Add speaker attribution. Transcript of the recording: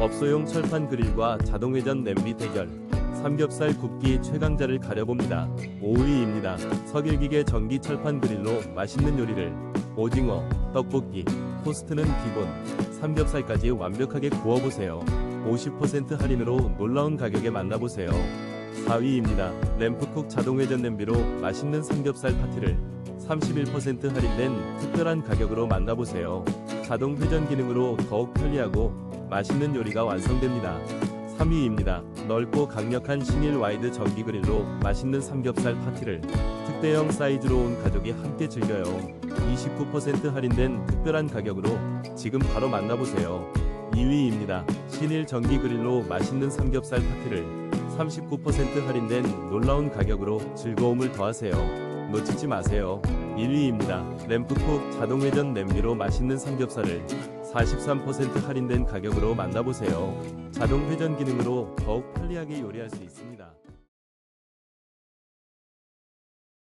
Speaker 1: 업소용 철판 그릴과 자동 회전 냄비 대결. 삼겹살 굽기 최강자를 가려봅니다. 5위입니다. 석일기계 전기 철판 그릴로 맛있는 요리를 오징어, 떡볶이, 토스트는 기본, 삼겹살까지 완벽하게 구워보세요. 50% 할인으로 놀라운 가격에 만나보세요. 4위입니다. 램프쿡 자동 회전 냄비로 맛있는 삼겹살 파티를 31% 할인된 특별한 가격으로 만나보세요. 자동 회전 기능으로 더욱 편리하고 맛있는 요리가 완성됩니다. 3위입니다. 넓고 강력한 신일 와이드 전기 그릴로 맛있는 삼겹살 파티를 특대형 사이즈로 온 가족이 함께 즐겨요. 29% 할인된 특별한 가격으로 지금 바로 만나보세요. 2위입니다. 신일 전기 그릴로 맛있는 삼겹살 파티를 39% 할인된 놀라운 가격으로 즐거움을 더하세요. 놓치지 마세요. 1위입니다. 램프쿡 자동 회전 냄비로 맛있는 삼겹살을 43% 할인된 가격으로 만나보세요. 자동 회전 기능으로 더욱 편리하게 요리할 수 있습니다.